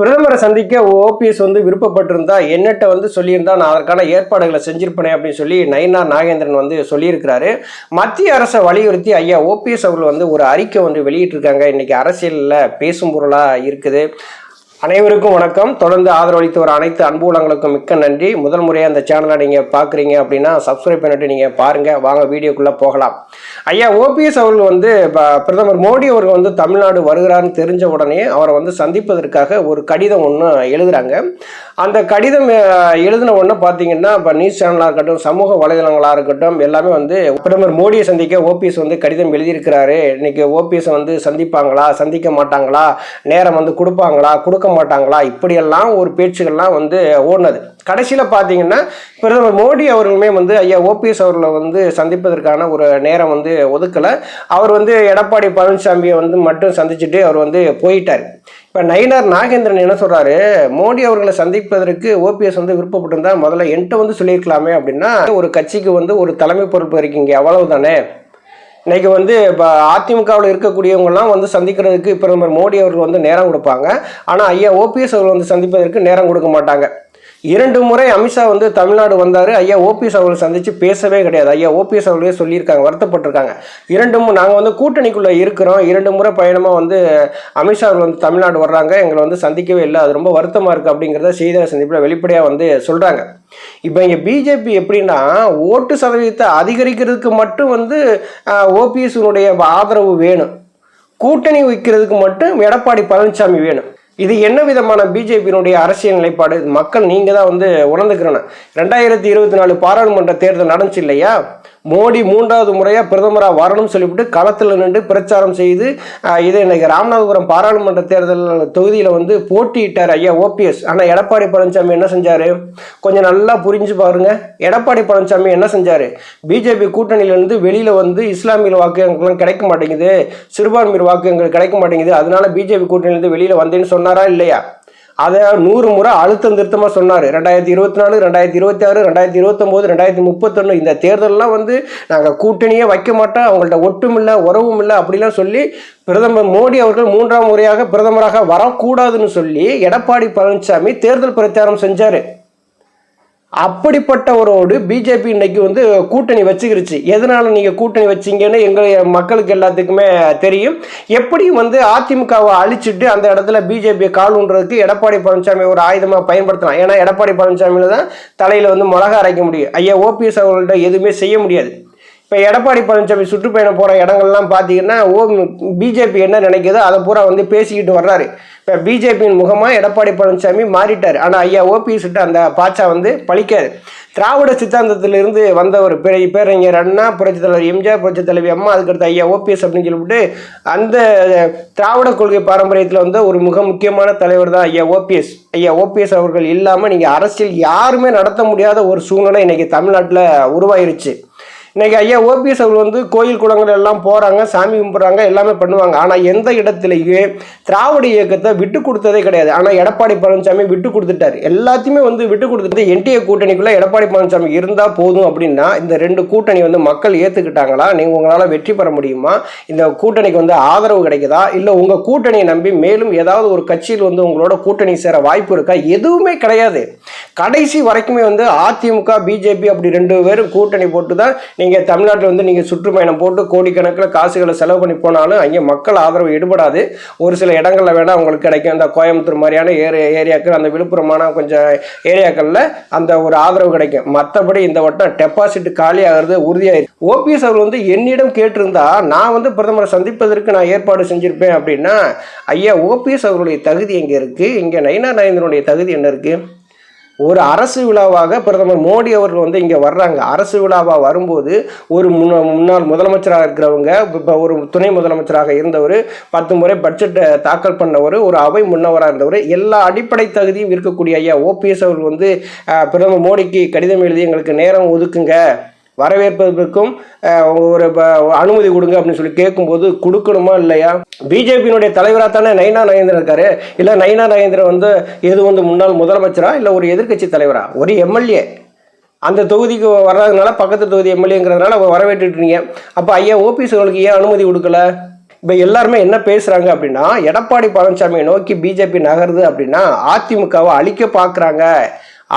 பிரதமரை சந்திக்க ஓபிஎஸ் வந்து விருப்பப்பட்டிருந்தா என்னட்ட வந்து சொல்லியிருந்தா நான் அதற்கான ஏற்பாடுகளை செஞ்சிருப்பேனே அப்படின்னு சொல்லி நயினார் நாகேந்திரன் வந்து சொல்லியிருக்கிறாரு. மத்திய அரசை வலியுறுத்தி ஐயா ஓபிஎஸ் அவர்கள் வந்து ஒரு அறிக்கை வந்து வெளியிட்டிருக்காங்க. இன்னைக்கு அரசியலில் பேசும் பொருளாக இருக்குது. அனைவருக்கும் வணக்கம். தொடர்ந்து ஆதரவளித்து வர அனைத்து அன்பு மிக்க நன்றி. முதல் முறையாக அந்த சேனலை நீங்கள் பார்க்குறீங்க அப்படின்னா சப்ஸ்கிரைப் பண்ணிட்டு நீங்கள் பாருங்கள் வாங்க வீடியோக்குள்ளே போகலாம். ஐயா ஓபிஎஸ் அவர்கள் வந்து பிரதமர் மோடி அவர்கள் வந்து தமிழ்நாடு வருகிறார்னு தெரிஞ்ச உடனே அவரை வந்து சந்திப்பதற்காக ஒரு கடிதம் ஒன்று எழுதுகிறாங்க அந்த கடிதம் எழுதின ஒன்று பார்த்தீங்கன்னா இப்போ நியூஸ் சேனலாக இருக்கட்டும் சமூக வலைதளங்களாக இருக்கட்டும் எல்லாமே வந்து பிரதமர் மோடியை சந்திக்க ஓபிஎஸ் வந்து கடிதம் எழுதியிருக்கிறாரு. இன்றைக்கி ஓபிஎஸ் வந்து சந்திப்பாங்களா? சந்திக்க மாட்டாங்களா? நேரம் வந்து கொடுப்பாங்களா? கொடுக்க மாட்டாங்களா இப்படியெல்லாம் ஒரு பேச்சுகள்லாம் வந்து ஓடினது. கடைசியில் பார்த்தீங்கன்னா பிரதமர் மோடி அவர்களுமே வந்து ஐயா ஓபிஎஸ் அவர்களை வந்து சந்திப்பதற்கான ஒரு நேரம் வந்து ஒதுக்கலை. அவர் வந்து எடப்பாடி பழனிசாமியை வந்து மட்டும் சந்திச்சுட்டு அவர் வந்து போயிட்டார். இப்போ நயினார் நாகேந்திரன் என்ன சொல்கிறாரு மோடி அவர்களை சந்திப்பதற்கு ஓபிஎஸ் வந்து விருப்பப்பட்டிருந்தால் முதல்ல என்கிட்ட வந்து சொல்லியிருக்கலாமே அப்படின்னா ஒரு கட்சிக்கு வந்து ஒரு தலைமை பொறுப்பு இருக்கீங்க அவ்வளவுதானே? இன்னைக்கு வந்து இப்போ அதிமுகவில் இருக்கக்கூடியவங்கலாம் வந்து சந்திக்கிறதுக்கு பிரதமர் மோடி அவர்கள் வந்து நேரம் கொடுப்பாங்க. ஆனால் ஐயா ஓபிஎஸ் அவர்கள் வந்து சந்திப்பதற்கு நேரம் கொடுக்க மாட்டாங்க. இரண்டு முறை அமித்ஷா வந்து தமிழ்நாடு வந்தார். ஐயா ஓபிஎஸ் அவர்களை சந்தித்து பேசவே கிடையாது. ஐயா ஓபிஎஸ் அவர்களே சொல்லியிருக்காங்க வருத்தப்பட்டிருக்காங்க. இரண்டு மு நாங்கள் வந்து கூட்டணிக்குள்ளே இருக்கிறோம். இரண்டு முறை பயணமாக வந்து அமித்ஷா அவர்கள் வந்து தமிழ்நாடு வர்றாங்க. எங்களை வந்து சந்திக்கவே இல்லை. அது ரொம்ப வருத்தமாக இருக்குது அப்படிங்கிறத செய்தியாளர் சந்திப்பில் வெளிப்படையாக வந்து சொல்கிறாங்க இப்போ இங்கே பிஜேபி எப்படின்னா ஓட்டு சதவீதத்தை அதிகரிக்கிறதுக்கு மட்டும் வந்து ஓபிஎஸ்னுடைய ஆதரவு வேணும். கூட்டணி வைக்கிறதுக்கு மட்டும் எடப்பாடி பழனிசாமி வேணும். இது என்ன விதமான பிஜேபியினுடைய அரசியல் நிலைப்பாடு? மக்கள் நீங்கள் தான் வந்து உணர்ந்துக்கிறணும் ரெண்டாயிரத்தி இருபத்தி நாலு பாராளுமன்ற தேர்தல் நடந்துச்சு இல்லையா? மோடி மூன்றாவது முறையாக பிரதமராக வரணும்னு சொல்லிவிட்டு களத்தில் நின்று பிரச்சாரம் செய்து ஆஹ், இதை இன்னைக்கு ராமநாதபுரம் பாராளுமன்ற தேர்தல் தொகுதியில் வந்து போட்டியிட்டார் ஐயா ஓபிஎஸ் ஆனால் எடப்பாடி பழனிசாமி என்ன செஞ்சார்? கொஞ்சம் நல்லா புரிஞ்சு பாருங்க. எடப்பாடி பழனிசாமி என்ன செஞ்சார்? பிஜேபி கூட்டணியிலேருந்து வெளியில் வந்து இஸ்லாமிய வாக்கு எங்களுக்குலாம் கிடைக்க மாட்டேங்குது சிறுபான்மையர் வாக்கு எங்களுக்கு கிடைக்க மாட்டேங்குது. அதனால பிஜேபி கூட்டணியிலேருந்து வெளியில் வந்தேன்னு சொன்னார் இல்லையா? அதை நூறு முறை அழுத்தம் திருத்தமாக சொன்னார். ரெண்டாயிரத்தி இருபத்தி நாலு ரெண்டாயிரத்தி இருபத்தி ஆறு ரெண்டாயிரத்தி இருபத்தொம்போது ரெண்டாயிரத்தி முப்பத்தொன்று இந்த தேர்தலெலாம் வந்து நாங்கள் கூட்டணியே வைக்க மாட்டோம். அவங்கள்ட்ட ஒட்டும் இல்லை உறவும் இல்லை அப்படிலாம் சொல்லி பிரதமர் மோடி அவர்கள் மூன்றாம் முறையாக பிரதமராக வரக்கூடாதுன்னு சொல்லி எடப்பாடி பழனிசாமி தேர்தல் பிரச்சாரம் செஞ்சார். அப்படிப்பட்டவரோடு பிஜேபி இன்னைக்கு வந்து கூட்டணி வச்சுக்கிருச்சு. எதனால நீங்கள் கூட்டணி வச்சீங்கன்னு எங்கள் மக்களுக்கு எல்லாத்துக்குமே தெரியும். எப்படி வந்து அதிமுகவை அழிச்சிட்டு அந்த இடத்துல பிஜேபியை காலுன்றதுக்கு எடப்பாடி பழனிசாமி ஒரு ஆயுதமாக பயன்படுத்தலாம். ஏன்னா எடப்பாடி பழனிசாமியில தான் தலையில் வந்து மிளகா அரைக்க முடியும். ஐயா ஓபிஎஸ் அவர்கள்ட்ட எதுவுமே செய்ய முடியாது. இப்போ எடப்பாடி பழனிசாமி சுற்றுப்பயணம் போகிற இடங்கள்லாம் பார்த்தீங்கன்னா ஓ பிஜேபி என்ன நினைக்கிதோ அதை பூரா வந்து பேசிக்கிட்டு வர்றாரு. இப்போ பிஜேபியின் முகமாக எடப்பாடி பழனிசாமி மாறிட்டார். ஆனால் ஐயா ஓபிஎஸ் கிட்ட அந்த பாச்சா வந்து பழிக்காது. திராவிட சித்தாந்தத்திலிருந்து வந்த ஒரு பெரிய பேரறிஞர் அண்ணா புரட்சித் தலைவர் எம்ஜிஆர் புரட்சித் தலைவி அம்மா அதுக்கடுத்து ஐயா ஓபிஎஸ் அப்படின்னு சொல்லிவிட்டு அந்த திராவிட கொள்கை பாரம்பரியத்தில் வந்து ஒரு மிக முக்கியமான தலைவர் தான் ஐயா ஓபிஎஸ். ஐயா ஓபிஎஸ் அவர்கள் இல்லாமல் நீங்கள் அரசியல் யாருமே நடத்த முடியாத ஒரு சூழ்நிலை இன்றைக்கி தமிழ்நாட்டில் உருவாயிருச்சு. இன்னைக்கு ஐயா ஓபிஎஸ் அவர்கள் வந்து கோயில் குளங்கள் எல்லாம் போகிறாங்க சாமி கும்பிட்றாங்க எல்லாமே பண்ணுவாங்க. ஆனால் எந்த இடத்துலையும் திராவிட இயக்கத்தை விட்டு கொடுத்ததே கிடையாது. ஆனால் எடப்பாடி பழனிசாமி விட்டு கொடுத்துட்டார். எல்லாத்தையுமே வந்து விட்டு கொடுத்துட்டு என்டிஏ கூட்டணிக்குள்ளே எடப்பாடி பழனிசாமி இருந்தால் போதும் அப்படின்னா இந்த ரெண்டு கூட்டணி வந்து மக்கள் ஏற்றுக்கிட்டாங்களா நீங்கள் உங்களால் வெற்றி பெற முடியுமா? இந்த கூட்டணிக்கு வந்து ஆதரவு கிடைக்குதா? இல்லை உங்கள் கூட்டணியை நம்பி மேலும் ஏதாவது ஒரு கட்சியில் வந்து உங்களோட கூட்டணி சேர வாய்ப்பு இருக்கா? எதுவுமே கிடையாது. கடைசி வரைக்குமே வந்து அதிமுக பிஜேபி அப்படி ரெண்டு பேரும் கூட்டணி போட்டு தான் நீங்கள் தமிழ்நாட்டில் வந்து நீங்கள் சுற்றுப்பயணம் போட்டு கோடிக்கணக்கில் காசுகளை செலவு பண்ணி போனாலும் அங்கே மக்கள் ஆதரவு எடுபடாது. ஒரு சில இடங்களில் வேணால் உங்களுக்கு கிடைக்கும். இந்த கோயம்புத்தூர் மாதிரியான ஏரியா ஏரியாக்கள் அந்த விழுப்புரமான கொஞ்சம் ஏரியாக்களில் அந்த ஒரு ஆதரவு கிடைக்கும். மற்றபடி இந்த வட்டம் டெபாசிட் காலியாகிறது உறுதியாயிருக்கு ஓபிஎஸ் அவர் வந்து என்னிடம் கேட்டிருந்தா நான் வந்து பிரதமரை சந்திப்பதற்கு நான் ஏற்பாடு செஞ்சுருப்பேன் அப்படின்னா ஐயா ஓபிஎஸ் அவருடைய தகுதி எங்கே இருக்குது இங்கே நயினா நரேந்திரனுடைய தகுதி என்ன இருக்குது ஒரு அரசு விழாவாக பிரதமர் மோடி அவர்கள் வந்து இங்கே வர்றாங்க. அரசு விழாவாக வரும்போது ஒரு முன்னா முன்னாள் முதலமைச்சராக இருக்கிறவங்க இப்போ ஒரு துணை முதலமைச்சராக இருந்தவர் பத்து முறை பட்ஜெட்டை தாக்கல் பண்ணவர் ஒரு அவை முன்னவராக இருந்தவர் எல்லா அடிப்படை தகுதியும் இருக்கக்கூடிய ஐயா ஓபிஎஸ் அவர்கள் வந்து பிரதமர் மோடிக்கு கடிதம் எழுதி எங்களுக்கு நேரம் ஒதுக்குங்க. வரவேற்பதற்கும் ஒரு அனுமதி கொடுங்க அப்படின்னு சொல்லி கேட்கும்போது கொடுக்கணுமா இல்லையா? பிஜேபியினுடைய தலைவராக தானே நயினா நயேந்திரன் இருக்காரு. இல்லை நயினா நயேந்திரன் வந்து எது வந்து முன்னாள் முதலமைச்சரா இல்லை ஒரு எதிர்க்கட்சி தலைவரா? ஒரு எம்எல்ஏ. அந்த தொகுதிக்கு வர்றதுனால பக்கத்து தொகுதி எம்எல்ஏங்கிறதுனால வரவேற்றுட்டீங்க. அப்போ ஐயா ஓபிஎஸ் அவர்களுக்கு ஏன் அனுமதி கொடுக்கல? இப்போ எல்லாருமே என்ன பேசுகிறாங்க அப்படின்னா எடப்பாடி பழனிசாமியை நோக்கி பிஜேபி நகருது அப்படின்னா அதிமுகவை அழிக்க பார்க்குறாங்க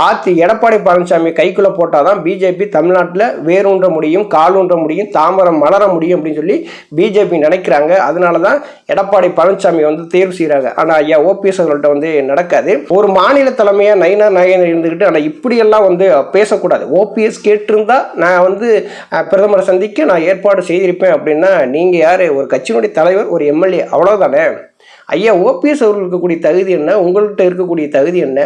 ஆத்தி எடப்பாடி பழனிசாமி கைக்குள்ளே போட்டால் தான் பிஜேபி தமிழ்நாட்டில் வேரூன்ற முடியும் காலூன்ற முடியும் தாமரம் மலர முடியும் அப்படின்னு சொல்லி பிஜேபி நினைக்கிறாங்க. அதனால தான் எடப்பாடி பழனிசாமி வந்து தேர்வு செய்கிறாங்க ஆனால் ஐயா ஓபிஎஸ் அவர்கள்ட்ட வந்து நடக்காது. ஒரு மாநில தலைமையாக நயினா நாயகன் இருந்துக்கிட்டு ஆனால் இப்படியெல்லாம் வந்து பேசக்கூடாது. ஓபிஎஸ் கேட்டிருந்தா நான் வந்து பிரதமரை சந்திக்க நான் ஏற்பாடு செய்திருப்பேன் அப்படின்னா நீங்கள் யார்? ஒரு கட்சியினுடைய தலைவர் ஒரு எம்எல்ஏ அவ்வளோதானே ஐயா ஓபிஎஸ் அவர்களுக்கு இருக்கக்கூடிய தகுதி என்ன? உங்கள்கிட்ட இருக்கக்கூடிய தகுதி என்ன?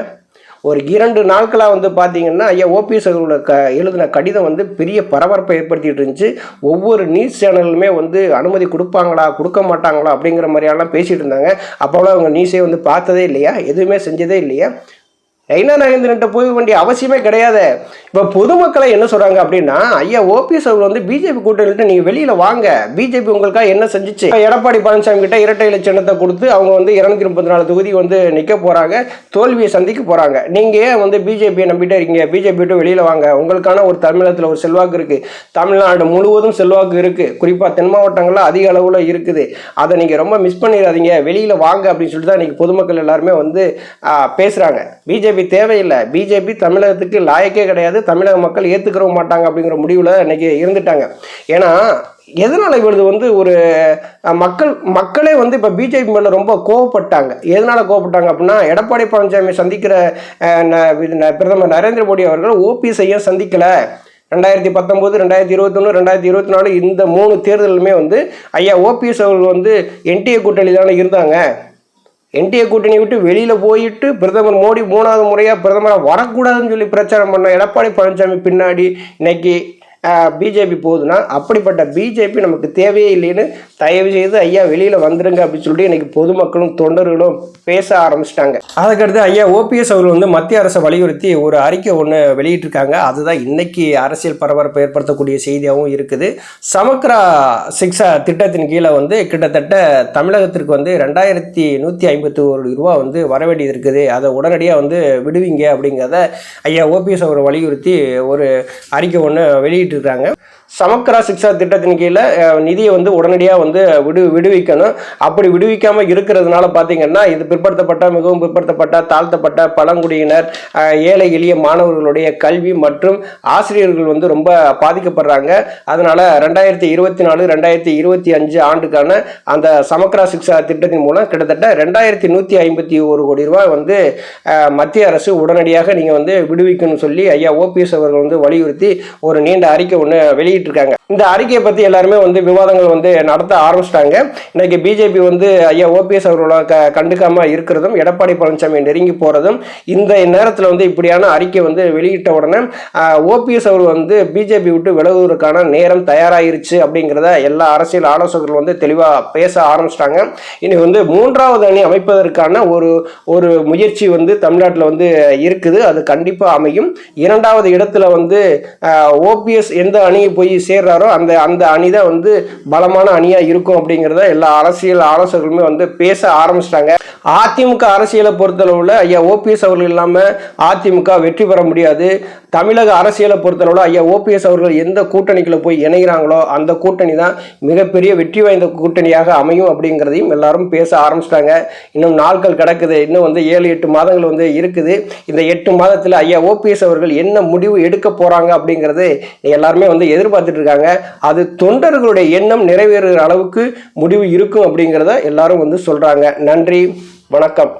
ஒரு இரண்டு நாட்களாக வந்து பார்த்தீங்கன்னா ஐயா ஓபிஎஸ் அவர்களோட க எழுதின கடிதம் வந்து பெரிய பரபரப்பை ஏற்படுத்திட்டு இருந்துச்சு. ஒவ்வொரு நியூஸ் சேனலுமே வந்து அனுமதி கொடுப்பாங்களா கொடுக்க மாட்டாங்களா அப்படிங்கிற மாதிரியெல்லாம் பேசிகிட்டு இருந்தாங்க. அப்போலாம் அவங்க நியூஸே வந்து பார்த்ததே இல்லையா? எதுவுமே செஞ்சதே இல்லையா? ஐநா நகேந்திரன்ட்ட போக வேண்டிய அவசியமே கிடையாது. இப்போ பொதுமக்களை என்ன சொல்கிறாங்க அப்படின்னா ஐயா ஓபிஎஸ் அவர்கள் வந்து பிஜேபி கூட்டணிட்டு நீங்கள் வெளியில் வாங்க. பிஜேபி உங்களுக்காக என்ன செஞ்சுச்சு? எடப்பாடி பழனிசாமி கிட்ட இரட்டை இலை சின்னத்தை கொடுத்து அவங்க வந்து இருநூத்தி முப்பத்தி நாலு தொகுதி வந்து நிற்க போகிறாங்க தோல்வியை சந்திக்க போகிறாங்க நீங்கள் ஏன் வந்து பிஜேபியை நம்பிட்டே இருக்கீங்க? பிஜேபி விட்டு வெளியில் வாங்க. உங்களுக்கான ஒரு தமிழகத்தில் ஒரு செல்வாக்கு இருக்குது தமிழ்நாடு முழுவதும் செல்வாக்கு இருக்குது குறிப்பாக தென் மாவட்டங்களில் அதிக அளவில் இருக்குது. அதை நீங்கள் ரொம்ப மிஸ் பண்ணிடாதீங்க. வெளியில் வாங்க அப்படின்னு சொல்லிட்டு தான் இன்றைக்கி பொதுமக்கள் எல்லாருமே வந்து பேசுகிறாங்க பிஜேபி தேவையில்லை. பிஜேபி தமிழகத்துக்கு லாயக்கே கிடையாது. தமிழக மக்கள் ஏற்றுக்கிறவும் மாட்டாங்க அப்படிங்கிற முடிவில் இன்னைக்கு இருந்துட்டாங்க. ஏன்னா எதனால் இவரது வந்து ஒரு மக்கள் மக்களே வந்து இப்போ பிஜேபி மேலே ரொம்ப கோவப்பட்டாங்க. எதனால் கோவப்பட்டாங்க அப்படின்னா எடப்பாடி பழனிசாமி சந்திக்கிற ந- ந- பிரதமர் நரேந்திர மோடி அவர்கள் ஓபிஎஸ் ஐயா சந்திக்கலை. ரெண்டாயிரத்தி பத்தொம்போது ரெண்டாயிரத்தி இருபத்தொன்று ரெண்டாயிரத்தி இருபத்தி நாலு இந்த மூணு தேர்தலுமே வந்து ஐயா ஓபிஎஸ் அவர்கள் வந்து என்டிஏ கூட்டணி தானே இருந்தாங்க. என்டிஏ கூட்டணி விட்டு வெளியில் போயிட்டு பிரதமர் மோடி மூணாவது முறையாக பிரதமராக வரக்கூடாதுன்னு சொல்லி பிரச்சாரம் பண்ண எடப்பாடி பழனிசாமி பின்னாடி இன்னைக்கு பிஜேபி போகுதுன்னா அப்படிப்பட்ட பிஜேபி நமக்கு தேவையே இல்லைன்னு தயவு செய்து ஐயா வெளியில் வந்துருங்க அப்படின்னு சொல்லிட்டு இன்னைக்கு பொதுமக்களும் தொண்டர்களும் பேச ஆரம்பிச்சிட்டாங்க. அதுக்கடுத்து ஐயா ஓபிஎஸ் அவர்கள் வந்து மத்திய அரசை வலியுறுத்தி ஒரு அறிக்கை ஒன்று வெளியிட்டிருக்காங்க. அதுதான் இன்னைக்கு அரசியல் பரபரப்பை ஏற்படுத்தக்கூடிய செய்தியாகவும் இருக்குது. சமக்ரா சிக்ஸா திட்டத்தின் கீழே வந்து கிட்டத்தட்ட தமிழகத்திற்கு வந்து ரெண்டாயிரத்தி நூற்றி ஐம்பத்தி ஒரு ரூபா வந்து வர வேண்டியது இருக்குது. அதை உடனடியாக வந்து விடுவீங்க அப்படிங்கிறத ஐயா ஓபிஎஸ் அவர் வலியுறுத்தி ஒரு அறிக்கை ஒன்று வெளியிட்டு வெளியிட்டிருக்காங்க சமக்ரா சிக்ஷா திட்டத்தின் கீழே நிதியை வந்து உடனடியாக வந்து விடு விடுவிக்கணும். அப்படி விடுவிக்காமல் இருக்கிறதுனால பார்த்தீங்கன்னா இது பிற்படுத்தப்பட்ட மிகவும் பிற்படுத்தப்பட்ட தாழ்த்தப்பட்ட பழங்குடியினர் ஏழை எளிய மாணவர்களுடைய கல்வி மற்றும் ஆசிரியர்கள் வந்து ரொம்ப பாதிக்கப்படுறாங்க. அதனால ரெண்டாயிரத்தி இருபத்தி நாலு ரெண்டாயிரத்தி இருபத்தி அஞ்சு ஆண்டுக்கான அந்த சமக்ரா சிக்ஷா திட்டத்தின் மூலம் கிட்டத்தட்ட ரெண்டாயிரத்தி நூற்றி ஐம்பத்தி ஒரு கோடி ரூபாய் வந்து மத்திய அரசு உடனடியாக நீங்கள் வந்து விடுவிக்கணும்னு சொல்லி ஐயா ஓபிஎஸ் அவர்கள் வந்து வலியுறுத்தி ஒரு நீண்ட அறிக்கை ஒன்று வெளியிட்டிருக்காங்க. இந்த அறிக்கையை பற்றி எல்லாருமே வந்து விவாதங்கள் வந்து நடத்த ஆரம்பிச்சிட்டாங்க. இன்னைக்கு பிஜேபி வந்து ஐயா ஓபிஎஸ் அவர்களோட க கண்டுக்காம இருக்கிறதும் எடப்பாடி பழனிசாமி நெருங்கி போகிறதும் இந்த நேரத்தில் வந்து இப்படியான அறிக்கை வந்து வெளியிட்ட உடனே ஓபிஎஸ் அவர் வந்து பிஜேபி விட்டு விலகுவதற்கான நேரம் தயாராயிருச்சு அப்படிங்கிறத எல்லா அரசியல் ஆலோசகர்கள் வந்து தெளிவாக பேச ஆரம்பிச்சிட்டாங்க. இனி வந்து மூன்றாவது அணி அமைப்பதற்கான ஒரு ஒரு முயற்சி வந்து தமிழ்நாட்டில் வந்து இருக்குது. அது கண்டிப்பாக அமையும். இரண்டாவது இடத்துல வந்து ஓபிஎஸ் எந்த அணியை போய் சேர்றாரோ அந்த அந்த அணி தான் வந்து பலமான அணியாக இருக்கும் அப்படிங்கிறத எல்லா அரசியல் ஆலோசகர்களுமே வந்து பேச ஆரம்பிச்சிட்டாங்க. அதிமுக அரசியலை பொறுத்தளவில் ஐயா ஓபிஎஸ் அவர்கள் இல்லாமல் அதிமுக வெற்றி பெற முடியாது. தமிழக அரசியலை பொறுத்தளவில் ஐயா ஓபிஎஸ் அவர்கள் எந்த கூட்டணிக்குள்ள போய் இணைகிறாங்களோ அந்த கூட்டணி தான் மிகப்பெரிய வெற்றி வாய்ந்த கூட்டணியாக அமையும் அப்படிங்கிறதையும் எல்லாரும் பேச ஆரம்பிச்சிட்டாங்க. இன்னும் நாட்கள் கிடக்குது. இன்னும் வந்து ஏழு எட்டு மாதங்கள் வந்து இருக்குது. இந்த எட்டு மாதத்தில் ஐயா ஓபிஎஸ் அவர்கள் என்ன முடிவு எடுக்க போகிறாங்க அப்படிங்கிறது எல்லாருமே வந்து எதிர்பார்த்துட்டு இருக்காங்க. அது தொண்டர்களுடைய எண்ணம் நிறைவேறுகிற அளவுக்கு முடிவு இருக்கும் அப்படிங்கிறத எல்லாரும் வந்து சொல்கிறாங்க நன்றி வணக்கம்.